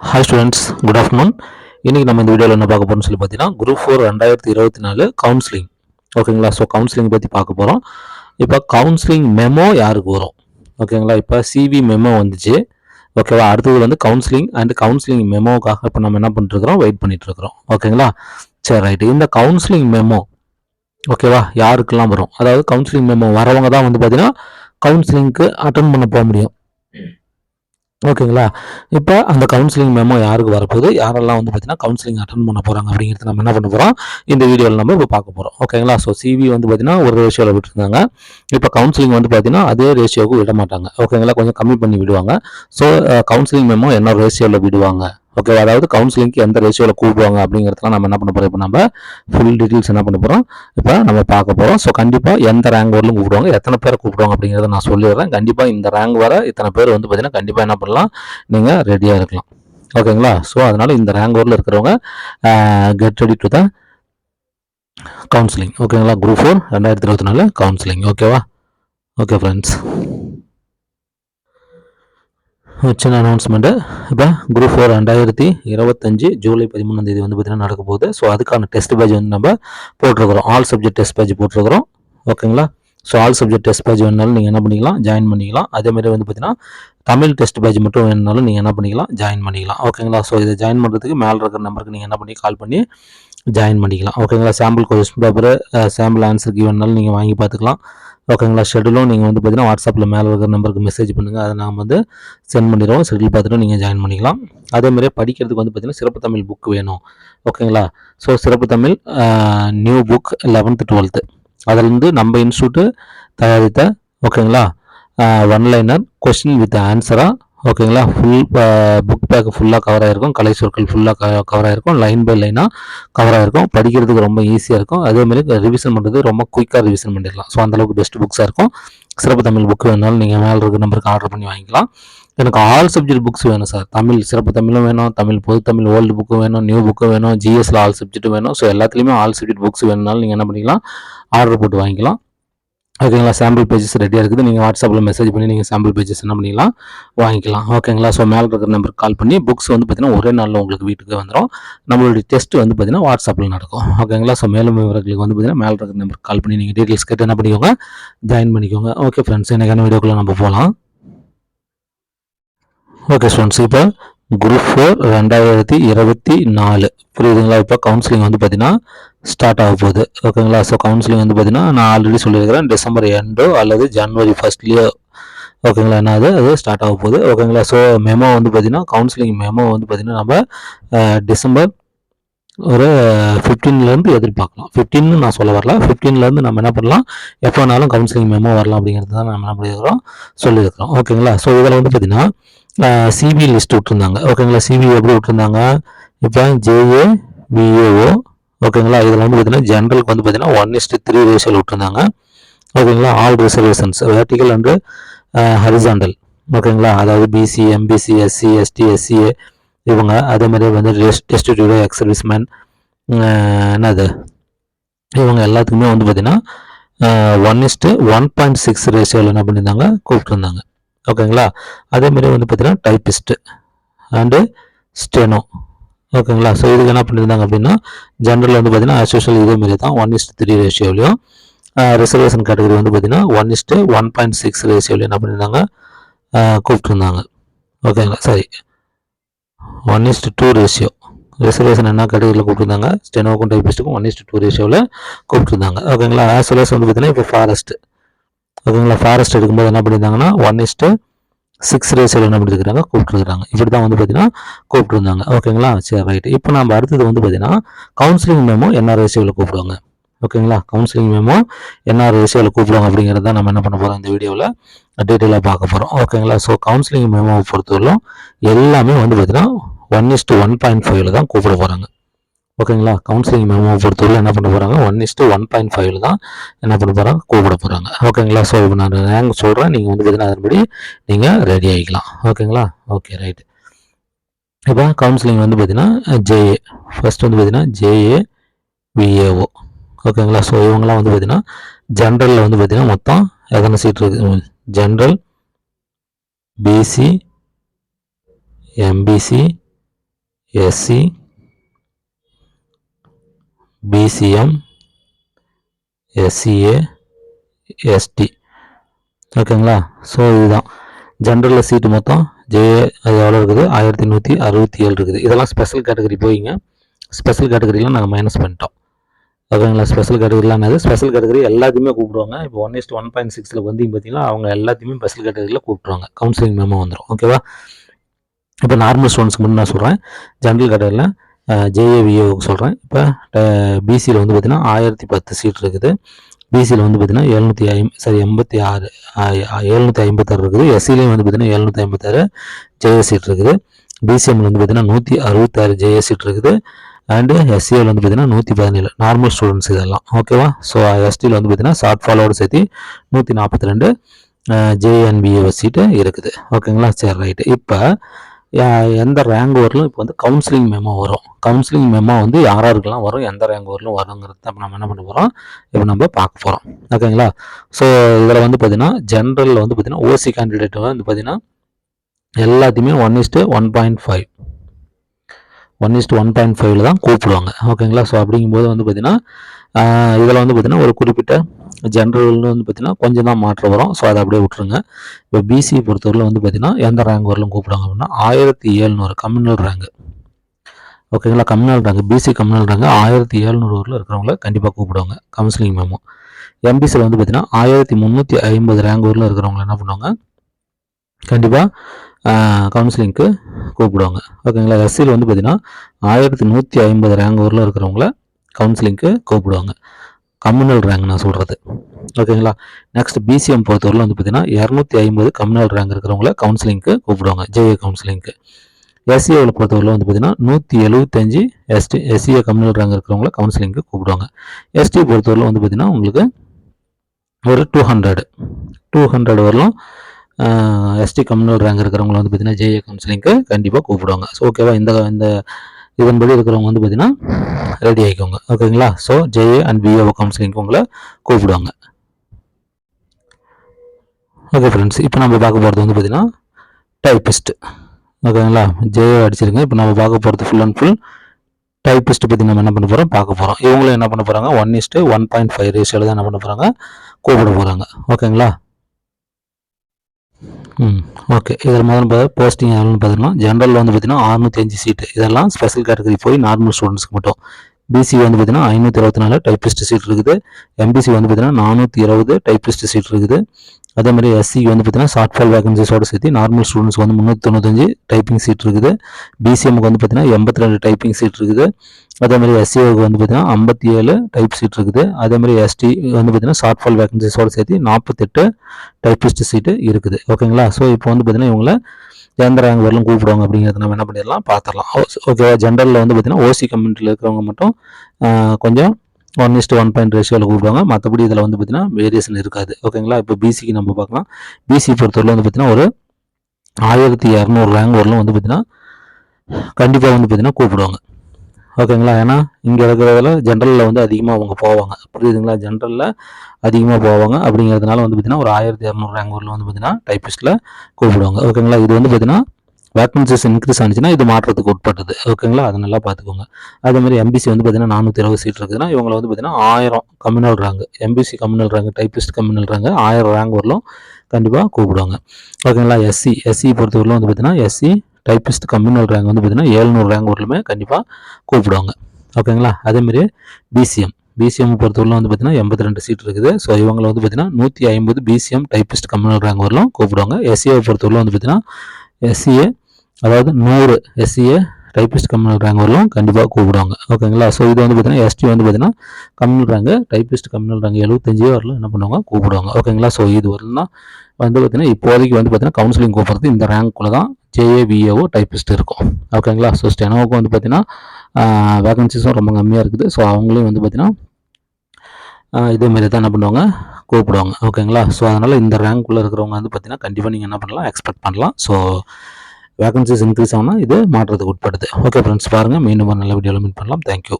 Hi students good afternoon இன்றைக்கி நம்ம இந்த வீடியோவில் என்ன பார்க்க போகிறோம்னு சொல்லி பார்த்தீங்கன்னா குரூப் ஃபோர் ரெண்டாயிரத்தி இருபத்தி நாலு கவுன்சிலிங் ஓகேங்களா ஸோ கவுன்சிலிங் பற்றி பார்க்க போகிறோம் இப்போ கவுன்சிலிங் மெமோ யாருக்கு வரும்? ஓகேங்களா இப்போ சிவி மெமோ வந்துச்சு. ஓகேவா அடுத்தது வந்து கவுன்சிலிங் அண்ட் கவுன்சிலிங் மெமோக்காக இப்போ நம்ம என்ன பண்ணிட்டுருக்கிறோம்? வெயிட் பண்ணிகிட்ருக்கிறோம் ஓகேங்களா சரி ரைட்டு இந்த கவுன்சிலிங் மெமோ ஓகேவா யாருக்கெல்லாம் வரும்? அதாவது கவுன்சிலிங் மெமோ வரவங்க தான் வந்து பார்த்தீங்கன்னா கவுன்சிலிங்க்கு அட்டன் பண்ண போக முடியும். ஓகேங்களா? இப்போ அந்த கவுன்சிலிங் மெமோ யாருக்கு வரப்போகுது? யாரெல்லாம் வந்து பார்த்தீங்கன்னா கவுன்சிலிங் அட்டன் பண்ண போகிறாங்க அப்படிங்கிறது நம்ம என்ன பண்ண போகிறோம் இந்த வீடியோவில் நம்ம இப்போ பார்க்க போகிறோம் ஓகேங்களா? ஸோ சிவி வந்து பார்த்தீங்கன்னா ஒரு ரேஷியோவில் விட்டுருந்தாங்க. இப்போ கவுன்சிலிங் வந்து பார்த்தீங்கன்னா அதே ரேஷியோவுக்கு விட மாட்டாங்க ஓகேங்களா? கொஞ்சம் கம்மி பண்ணி விடுவாங்க. ஸோ கவுன்சிலிங் மெமோ என்ன ரேஷியோவில் விடுவாங்க? ஓகே அதாவது கவுன்சிலிங்க்கு எந்த ரேஷியோவில் கூப்பிடுவாங்க அப்படிங்கிறதுலாம் நம்ம என்ன பண்ண போகிறோம் இப்போ நம்ம ஃபுல் டீட்டெயில்ஸ் என்ன பண்ண போகிறோம் இப்போ நம்ம பார்க்க போகிறோம் ஸோ கண்டிப்பாக எந்த ரேங்க் வரலும் கூப்பிடுவாங்க. எத்தனை பேரை கூப்பிடுவாங்க அப்படிங்கிறத நான் சொல்லிடுறேன். கண்டிப்பாக இந்த ரேங்க் வர இத்தனை பேர் வந்து பார்த்தீங்கன்னா கண்டிப்பாக என்ன பண்ணலாம்? நீங்கள் ரெடியாக இருக்கலாம். ஓகேங்களா ஸோ அதனால் இந்த ரேங்க் ஓரில் இருக்கிறவங்க get ready to the counselling ஓகேங்களா குரூப் ஃபோர் ரெண்டாயிரத்தி இருபத்தி நாலு கவுன்சிலிங் ஓகேவா ஓகே ஃப்ரெண்ட்ஸ் சின்ன அனௌன்ஸ்மெண்ட்டு இப்போ குரூப் ஃபோர் ரெண்டாயிரத்தி இருபத்தஞ்சு ஜூலை பதிமூணாம் தேதி வந்து பார்த்திங்கன்னா நடக்க போகுது. ஸோ அதுக்கான டெஸ்ட் பேஜ் வந்து நம்ம போட்டிருக்கிறோம். ஆல் சப்ஜெக்ட் டெஸ்ட் பேஜ் போட்டிருக்கிறோம். ஓகேங்களா so all subject test page வேணாலும் நீங்கள் என்ன பண்ணிக்கலாம்? ஜாயின் பண்ணிக்கலாம். அதேமாதிரி வந்து பார்த்தீங்கன்னா தமிழ் டெஸ்ட் பேஜ் மட்டும் வேணுனாலும் நீங்கள் என்ன பண்ணிக்கலாம்? ஜாயின் பண்ணிக்கலாம். ஓகேங்களா ஸோ இதை ஜாயின் பண்ணுறதுக்கு மேலே இருக்கிற நம்பருக்கு நீங்கள் என்ன பண்ணி கால் பண்ணி ஜாயின் பண்ணிக்கலாம். ஓகேங்களா sample question paper sample answer வேணுனாலும் நீங்கள் வாங்கி பார்த்துக்கலாம். ஓகேங்களா? ஷெடியூலும் நீங்கள் வந்து பார்த்தீங்கன்னா வாட்ஸ்அப்பில் மேலே இருக்கிற நம்பருக்கு மெசேஜ் பண்ணுங்கள் அதை நாம் வந்து சென்ட் பண்ணிடுவோம் ஷெடியூல் பார்த்துட்டு நீங்கள் ஜாயின் பண்ணிக்கலாம். அதேமாதிரி படிக்கிறதுக்கு வந்து பார்த்தீங்கன்னா சிறப்பு தமிழ் புக் வேணும். ஓகேங்களா? ஸோ சிறப்பு Tamil new book eleventh twelfth அதிலிருந்து நம்ம இன்ஸ்டியூட்டு தயாரித்த ஓகேங்களா? ஒன்லைனர் கொஸ்டின் வித் ஆன்சராக ஓகேங்களா? ஃபுல் புக் பேக் ஃபுல்லாக கவர் ஆகிருக்கும் கலை சொற்கள் ஃபுல்லாக கவர் ஆகிருக்கும் லைன் பை லைனாக கவர் ஆகிருக்கும் படிக்கிறதுக்கு ரொம்ப ஈஸியாக இருக்கும். அதேமாதிரி ரிவிஷன் பண்ணுறது ரொம்ப குயிக்காக ரிவிஷன் பண்ணிடலாம். ஸோ அந்தளவுக்கு பெஸ்ட் புக்ஸாக இருக்கும். சிறப்பு தமிழ் புக் வேணாலும் நீங்கள் மேலே இருக்க நம்பருக்கு ஆர்டர் பண்ணி வாங்கிக்கலாம். எனக்கு ஆல் சப்ஜெக்ட் புக்ஸ் வேணும் சார் தமிழ் சிறப்பு தமிழும் வேணும். தமிழ் பொது தமிழ் ஓல்டு புக்கு வேணும். நியூ புக்கு வேணும். ஜிஎஸ்ல ஆல் சப்ஜெக்ட் வேணும். ஸோ எல்லாத்துலேயுமே ஆல் சப்ஜெக்ட் புக்ஸ் வேணுனாலும் நீங்கள் என்ன பண்ணிக்கலாம்? ஆர்டர் போட்டு வாங்கிக்கலாம். ஓகேங்களா? சாம்பிள் பேஜஸ் ரெடியாக இருக்குது. நீங்கள் வாட்ஸ்அப்பில் மெசேஜ் பண்ணி நீங்கள் சாம்பிள் பேஜஸ் என்ன பண்ணிக்கலாம் வாங்கிக்கலாம். ஓகேங்களா? ஸோ மேலே இருக்கிற நம்பருக்கு கால் பண்ணி புக்ஸ் வந்து பார்த்திங்கன்னா ஒரே நாளில் உங்களுக்கு வீட்டுக்கு வந்துடும் நம்மளுடைய டெஸ்ட் வந்து பார்த்திங்கன்னா வாட்ஸ்அப்பில் நடக்கும். ஓகேங்களா? ஸோ மேலும் விவரங்களுக்கு வந்து பார்த்தீங்கன்னா மேலே இருக்கிற நம்பருக்கு கால் பண்ணி நீங்கள் டீட்டெயில்ஸ் கேட்டு என்ன பண்ணிக்கோங்க ஜாயின் பண்ணிக்கோங்க. ஓகே ஃப்ரெண்ட்ஸ் எனக்கான வீடியோக்குள்ளே நம்ம போகலாம். ஓகே ஸ்டூடெண்ட்ஸ் இப்போ குரூப் ஃபோர் ரெண்டாயிரத்தி இருபத்தி நாலு. புரியுதுங்களா? இப்போ கவுன்சிலிங் வந்து பார்த்தீங்கன்னா ஸ்டார்ட் ஆக போகுது. ஓகேங்களா? ஸோ கவுன்சிலிங் வந்து பார்த்தீங்கன்னா நான் ஆல்ரெடி சொல்லியிருக்கிறேன் டிசம்பர் எண்டோ அல்லது ஜனவரி ஃபர்ஸ்ட்லேயோ ஓகேங்களா? என்ன அது? அது ஸ்டார்ட் ஆக போகுது. ஓகேங்களா? ஸோ மெமோ வந்து பார்த்தீங்கன்னா கவுன்சிலிங் மெமோ வந்து பார்த்தீங்கன்னா நம்ம டிசம்பர் ஒரு ஃபிஃப்டீன்லேருந்து எதிர்பார்க்கலாம். ஃபிஃப்டின்னு நான் சொல்ல வரல. ஃபிஃப்டீன்லேருந்து நம்ம என்ன பண்ணலாம்? எப்போ வேணாலும் கவுன்சிலிங் மெமோ வரலாம் அப்படிங்கிறது தான் நம்ம என்ன பண்ணியிருக்கிறோம்? சொல்லியிருக்கிறோம். ஓகேங்களா? ஸோ இதில் வந்து பார்த்தீங்கன்னா சிபி லிஸ்ட் விட்டுருந்தாங்க. ஓகேங்களா சிபி எப்படி விட்டுருந்தாங்க? இப்போ ஜேஏ விஏஓ ஓகேங்களா இதில் வந்து பார்த்தீங்கன்னா ஜென்ரலுக்கு வந்து பார்த்தீங்கன்னா ஒன் இஸ்ட்டு த்ரீ ரேஷியல் விட்டுருந்தாங்க. ஓகேங்களா all reservations vertical and horizontal ஓகேங்களா அதாவது BC MBC SC ST SCA இவங்க அதே மாதிரி வந்து டெஸ்டிடியூட் எக்ஸ் சர்வீஸ்மேன் என்னது? இவங்க எல்லாத்துக்குமே வந்து பார்த்தீங்கன்னா one is to one point six ரேஷியோவில் என்ன பண்ணியிருந்தாங்க கூப்பிட்டுருந்தாங்க. ஓகேங்களா? அதேமாரி வந்து பார்த்தீங்கன்னா டைப்பிஸ்ட்டு அண்டு ஸ்டெனோ ஓகேங்களா? ஸோ இதுக்கு என்ன பண்ணியிருந்தாங்க அப்படின்னா ஜென்ரல் வந்து பார்த்தீங்கன்னா அசோஷியல் இதேமாரி தான் ஒன் இஸ்ட் த்ரீ ரேஷியோலையும் ரிசர்வேஷன் கேட்டகரி வந்து பார்த்தீங்கன்னா one is to one point six ரேஷியோலையும் என்ன பண்ணியிருந்தாங்க? கூப்பிட்டுருந்தாங்க. ஓகேங்களா? சரி one is to two ratio reservation என்ன கேட்டகரியில் கூப்பிட்டுருந்தாங்க? ஸ்டெனோக்கும் டைப்பிஸ்ட்டுக்கும் ஒன் இஸ்ட் டூ ரேஷியோவில் கூப்பிட்டுருந்தாங்க. ஓகேங்களா? ஆஸ் வெல் வந்து பார்த்தீங்கன்னா இப்போ ஃபாரஸ்ட்டு ஓகேங்களா? ஃபாரஸ்ட் எடுக்கும்போது என்ன பண்ணியிருந்தாங்கன்னா ஒன் இஸ்ட்டு சிக்ஸ் ரேஸில் என்ன பண்ணியிருக்கிறாங்க? கூப்பிட்டுருக்காங்க இப்படி தான் வந்து பார்த்தீங்கன்னா கூப்பிட்டுருந்தாங்க. ஓகேங்களா? சரி ரைட்டு இப்போ நம்ம அடுத்தது வந்து பார்த்தீங்கன்னா கவுன்சிலிங் மேமோ என்ன ரேஷியோவில் கூப்பிடுவாங்க. ஓகேங்களா? கவுன்சிலிங் மேமோ என்ன ரேஷியோவில் கூப்பிடுவாங்க அப்படிங்கிறத நம்ம என்ன பண்ண போகிறோம் இந்த வீடியோவில் டீட்டெயிலாக பார்க்க போகிறோம் ஓகேங்களா? ஸோ கவுன்சிலிங் மேமோவை பொறுத்தவரைக்கும் எல்லாமே வந்து பார்த்தீங்கன்னா ஒன் இஸ்ட்டு ஒன் பாயிண்ட் ஃபைவ்ல தான் கூப்பிட போகிறாங்க ஓகேங்களா? கவுன்சிலிங் மேமோ பொறுத்தவரை என்ன பண்ண போகிறாங்க ஒன் இஸ்ட்டு ஒன் பாயிண்ட் ஃபைவ்ல தான் என்ன பண்ண போகிறாங்க கூப்பிட போகிறாங்க ஓகேங்களா? ஸோ இப்போ நான் ரேங்க் சொல்கிறேன் நீங்கள் வந்து பார்த்தீங்கன்னா அதன்படி நீங்கள் ரெடி ஆகிக்கலாம் ஓகேங்களா? ஓகே ரைட் இப்போ கவுன்சிலிங் வந்து பார்த்தீங்கன்னா ஜேஏ ஃபஸ்ட் வந்து பார்த்தீங்கன்னா ஜேஏ விஏஓ ஓகேங்களா? ஸோ இவங்கெல்லாம் வந்து பார்த்தீங்கன்னா ஜென்ரலில் வந்து பார்த்தீங்கன்னா மொத்தம் எத்தனை சீட் இருக்குது general BC MBC SC BCM SCA ST ஓகேங்களா ஸோ இதுதான். ஜென்ரலில் சீட்டு மொத்தம் ஜே அது எவ்வளோ இருக்குது? ஆயிரத்தி நூற்றி அறுபத்தி ஏழு இருக்குது. இதெல்லாம் ஸ்பெஷல் கேட்டகரி போயிங்க ஸ்பெஷல் கேட்டகரியெலாம் நாங்கள் மைனஸ் பண்ணிட்டோம். ஓகேங்களா ஸ்பெஷல் கேட்டகரிலாம் என்னது? ஸ்பெஷல் கேட்டகரி எல்லாத்தையுமே கூப்பிடுவாங்க. இப்போ ஒன் இஸ்ட் ஒன் பாயிண்ட் சிக்ஸில் வந்து பார்த்தீங்கன்னா அவங்க எல்லாத்தையுமே ஸ்பெஷல் கேட்டகரியில் கூப்பிட்ருவாங்க கவுன்சிலிங் மேமோ வந்துடும் ஓகேவா இப்போ நார்மல் ஸ்டூடெண்ட்ஸ்க்கு முன்னாடி நான் சொல்கிறேன் ஜென்ரல் கேட்டகரியில் ஜேஏவிஏவுக்கு சொல்கிறேன் இப்போ பிசியில் வந்து பார்த்திங்கன்னா ஆயிரத்தி பத்து சீட் இருக்குது. பிசியில் வந்து பார்த்திங்கன்னா எழுநூற்றி ஐம் சாரி எண்பத்தி ஆறு எழுநூற்றி ஐம்பத்தாறு இருக்குது. எஸ்சிலையும் வந்து பார்த்திங்கன்னா எழுநூற்றி ஐம்பத்தாறு ஜேஏ சீட் இருக்குது. பிசிஎம்மில் வந்து பார்த்திங்கன்னா நூற்றி அறுபத்தாறு ஜேஏ சீட் இருக்குது. அண்டு எஸ்சியில் வந்து பார்த்திங்கன்னா நூற்றி பதினேழு நார்மல் ஸ்டூடெண்ட்ஸ் இதெல்லாம். ஓகேவா ஸோ எஸ்டியில் வந்து பார்த்திங்கன்னா ஷார்ட் ஃபாலோடு சேர்த்து நூற்றி நாற்பத்தி ரெண்டு ஜேஎன்பிஏ சீட்டு இருக்குது. ஓகேங்களா சரி ரைட்டு இப்போ எந்த ரேங்க் வரலும் இப்போ வந்து கவுன்சிலிங் மெமோ வரும். கவுன்சிலிங் மெமோ வந்து யார் யாருக்கெல்லாம் வரும் எந்த ரேங்க் வரலும் வருங்கிறது இப்போ நம்ம என்ன பண்ண போகிறோம் இப்போ நம்ம பார்க்க போகிறோம் ஓகேங்களா ஸோ இதில் வந்து பார்த்தீங்கன்னா ஜென்ரலில் வந்து பார்த்தீங்கன்னா ஓசி கேண்டிடேட் வந்து பார்த்தீங்கன்னா எல்லாத்தையுமே one is to one point five one is to one point ஃபைவ்ல தான் கூப்பிடுவாங்க. ஓகேங்களா ஸோ அப்படிங்கும்போது வந்து பார்த்தீங்கன்னா இதில் வந்து பார்த்திங்கன்னா ஒரு குறிப்பிட்ட ஜென்ரல்னு வந்து பார்த்திங்கன்னா கொஞ்சம் தான் மாற்றம் வரும். ஸோ அதை அப்படியே விட்ருங்க இப்போ பிசி பொறுத்தவரையில் வந்து பார்த்திங்கன்னா எந்த ரேங்க் வரலும் கூப்பிடுவாங்க அப்படின்னா ஆயிரத்தி ஏழ்நூறு கம்யூனல் ரேங்க் ஓகேங்களா communal rank BC communal rank ஆயிரத்தி ஏழ்நூறு இருக்கிறவங்கள கண்டிப்பாக கூப்பிடுவாங்க. கவுன்சிலிங் மேமோ எம்பிசியில் வந்து பார்த்திங்கன்னா ஆயிரத்தி முந்நூற்றி ஐம்பது ரேங்க் ஊரில் இருக்கிறவங்க என்ன பண்ணுவாங்க? கண்டிப்பாக கவுன்சிலிங்க்கு கூப்பிடுவாங்க. ஓகேங்களா எஸ்சியில் வந்து பார்த்திங்கன்னா ஆயிரத்தி நூற்றி ஐம்பது ரேங்க் ஊரில் இருக்கிறவங்கள கவுன்சிலிங்க்கு கூப்பிடுவாங்க. கம்யூனல் ரேங்க் நான் சொல்கிறது ஓகேங்களா நெக்ஸ்ட் பிசிஎம் பொறுத்தவரையில் வந்து பார்த்தீங்கன்னா இரநூத்தி ஐம்பது கம்யூனல் ரேங்க் இருக்கிறவங்கள கவுன்சிலிங்க்கு கூப்பிடுவாங்க. ஜேஏ கவுன்சிலிங்க்கு எஸ்சிஏவில் பொறுத்தவரையில் வந்து பார்த்தீங்கன்னா நூற்றி எழுபத்தஞ்சு எஸ்டி எஸ்சிஏ கம்யூனல் ரேங்க் இருக்கிறவங்கள கவுன்சிலிங்க்கு கூப்பிடுவாங்க. எஸ்டி பொறுத்தவரையில் வந்து பார்த்தீங்கன்னா உங்களுக்கு ஒரு டூ ஹண்ட்ரடு டூ ஹண்ட்ரட் வரலாம். எஸ்டி கம்யூனல் ரேங்க் இருக்கிறவங்கள வந்து பார்த்தீங்கன்னா ஜேஏ கவுன்சிலிங்க்கு கண்டிப்பாக கூப்பிடுவாங்க. ஸோ ஓகேவா இந்த இந்த இதன்படி இருக்கிறவங்க வந்து பார்த்தீங்கன்னா ரெடி ஆகிக்கோங்க ஓகேங்களா ஸோ ஜேஏ அண்ட் பிஏ கவுன்சிலிங்க்கு உங்களை கூப்பிடுவாங்க. ஓகே ஃப்ரெண்ட்ஸ் இப்போ நம்ம பார்க்க போகிறது வந்து பார்த்தீங்கன்னா டைப்பிஸ்ட் ஓகேங்களா ஜேஏ அடிச்சிருங்க. இப்போ நம்ம பார்க்க போகிறது ஃபுல் அண்ட் ஃபுல் டைப்பிஸ்ட் பற்றி நம்ம என்ன பண்ண போகிறோம் பார்க்க போகிறோம் இவங்களும் என்ன பண்ண போகிறாங்க one is to one point five ரேஷியோவில் தான் என்ன பண்ண போகிறாங்க கூப்பிட போகிறாங்க ஓகேங்களா ம். ஓகே இதில் முதல்ல போஸ்டிங் எவ்வளோன்னு பார்த்தீங்கன்னா ஜென்ரலில் வந்து பார்த்தீங்கன்னா அறுநூத்தி அஞ்சு சீட்டு இதெல்லாம் ஸ்பெஷல் கேட்டகரி போய் நார்மல் ஸ்டூடெண்ட்ஸ்க்கு மட்டும். பிசி வந்து பார்த்தீங்கன்னா ஐநூற்றி இருபத்தி நாலு டைப்பிஸ்ட் சீட் இருக்குது. எம்பிசி வந்து பார்த்தீங்கன்னா நானூற்றி இருபது டைப்பிஸ்ட் சீட் இருக்குது. அதே மாதிரி எஸ்சிக்கு வந்து பார்த்தீங்கன்னா ஷார்ட் ஃபால் வேகன்சிஸோடு சேர்த்து நார்மல் ஸ்டூடெண்ட்ஸ்க்கு வந்து முந்நூற்றி தொண்ணூத்தஞ்சு டைப்பிங் சீட் இருக்குது. பிசிஎம்க்கு வந்து பார்த்தீங்கன்னா எண்பத்தி ரெண்டு டைப்பிங் சீட் இருக்குது. அதே மாதிரி எஸ்சிஓக்கு வந்து பார்த்தீங்கன்னா ஐம்பத்தி ஏழு டைப் சீட் இருக்குது. அதே மாதிரி எஸ்டி வந்து பார்த்தீங்கன்னா ஷார்ட் ஃபால் வேகன்சிஸோடு சேர்த்து நாற்பத்தெட்டு டைப்பிஸ்ட் சீட்டு இருக்குது. ஓகேங்களா ஸோ இப்போ வந்து பார்த்தீங்கன்னா இவங்களை எந்த ரேங்க் வரலும் கூப்பிடுவாங்க அப்படிங்கிறத நம்ம என்ன பண்ணிடலாம் பார்த்துடலாம். ஓகே ஜென்ரலில் வந்து பார்த்தீங்கன்னா ஓசி கம்யூனிட்டியில் இருக்கிறவங்க மட்டும் கொஞ்சம் ஒன் இஸ்ட் ஒன் பாயிண்ட் ரேஷியோவில் கூப்பிடுவாங்க மற்றபடி இதில் வந்து பார்த்தீங்கன்னா வேரியேஷன் இருக்காது. ஓகேங்களா இப்போ பிசிக்கு நம்ம பார்க்கலாம். பிசி பொறுத்தவரை வந்து பார்த்தீங்கன்னா ஒரு ஆயிரத்தி இரநூறு ரேங்க் வரலாம் வந்து பார்த்தீங்கன்னா கண்டிப்பாக வந்து பார்த்தீங்கன்னா கூப்பிடுவாங்க. ஓகேங்களா ஏன்னா இங்கே இருக்கிறதுல ஜென்ரலில் வந்து அதிகமாக அவங்க போவாங்க. புரியுதுங்களா? ஜென்ரலில் அதிகமாக போவாங்க. அப்படிங்கிறதுனால வந்து பார்த்திங்கன்னா ஒரு ஆயிரத்தி இரநூறு ரேங்க் வரலும் வந்து பார்த்திங்கன்னா டைப்பிஸ்ட்டில் கூப்பிடுவாங்க. ஓகேங்களா இது வந்து பார்த்திங்கன்னா வேக்கன்சிஸ் இன்க்ரீஸ் ஆனிச்சுன்னா இது மாற்றத்துக்கு உட்பட்டது. ஓகேங்களா அதை நல்லா பார்த்துக்கோங்க. அதே மாதிரி எம்பிசி வந்து பார்த்தீங்கன்னா நானூற்றி இருபது சீட் இருக்குதுன்னா இவங்களை வந்து பார்த்தீங்கன்னா ஆயிரம் communal rank MBC communal rank typist communal rank ஆயிரம் ரேங்க் வரலும் கண்டிப்பாக கூப்பிடுவாங்க. ஓகேங்களா எஸ்சி எஸ்சி பொறுத்தவரையிலும் வந்து பார்த்தீங்கன்னா எஸ்சி டைப்பிஸ்ட் கம்யூனல் ரேங்க் வந்து பார்த்தீங்கன்னா ஏழ்நூறு ரேங்க் வரலுமே கண்டிப்பாக கூப்பிடுவாங்க. ஓகேங்களா அதேமாதிரி பிசிஎம் பிசிஎம் பொறுத்தவரையிலும் வந்து பார்த்தீங்கன்னா எண்பத்தி ரெண்டு சீட் இருக்குது. ஸோ இவங்களை வந்து பார்த்தீங்கன்னா நூற்றி ஐம்பது பிசிஎம் டைப்பிஸ்ட் கம்யூனல் ரேங்க் வரலும் கூப்பிடுவாங்க. எஸ்சிஏ பொறுத்தவரையிலும் வந்து பார்த்தீங்கன்னா எஸ்சிஏ அதாவது நூறு எஸ்சிஏ டைப்பிஸ்ட் கம்யூனல் ரேங்க் வரலும். கண்டிப்பாக கூப்பிடுவாங்க. ஓகேங்களா ஸோ இது வந்து பார்த்தீங்கன்னா எஸ்டி வந்து பார்த்தீங்கன்னா communal rank typist communal rank எழுபத்தஞ்சு வரலும். என்ன பண்ணுவாங்க? கூப்பிடுவாங்க. ஓகேங்களா ஸோ இது வரலாம் வந்து பார்த்தீங்கன்னா இப்போதைக்கு வந்து பார்த்தீங்கன்னா கவுன்சிலிங் கூப்பிட்றது இந்த ரேங்க்குள்ளே தான் ஜேஏபிஏஓ டைப்பிஸ்ட் இருக்கும். ஓகேங்களா ஸோ ஸ்டெனோவுக்கு வந்து பார்த்தீங்கன்னா வேகன்சிஸும் ரொம்ப கம்மியாக இருக்குது. ஸோ அவங்களையும் வந்து பார்த்தீங்கன்னா இதேமாரி தான் என்ன பண்ணுவாங்க? கூப்பிடுவாங்க. ஓகேங்களா ஸோ அதனால் இந்த ரேங்க்குள்ளே இருக்கிறவங்க வந்து பார்த்தீங்கன்னா கண்டிப்பாக நீங்கள் என்ன பண்ணலாம்? எக்ஸ்பெக்ட் பண்ணலாம். ஸோ வேகன்சிஸ் இன்க்ரீஸ் ஆனால் இது மாற்றத்துக்கு உட்படுது. ஓகே ஃப்ரெண்ட்ஸ் பாருங்கள் மீண்டும் நல்ல வீடியோவில் மீட் பண்ணலாம். தேங்க்யூ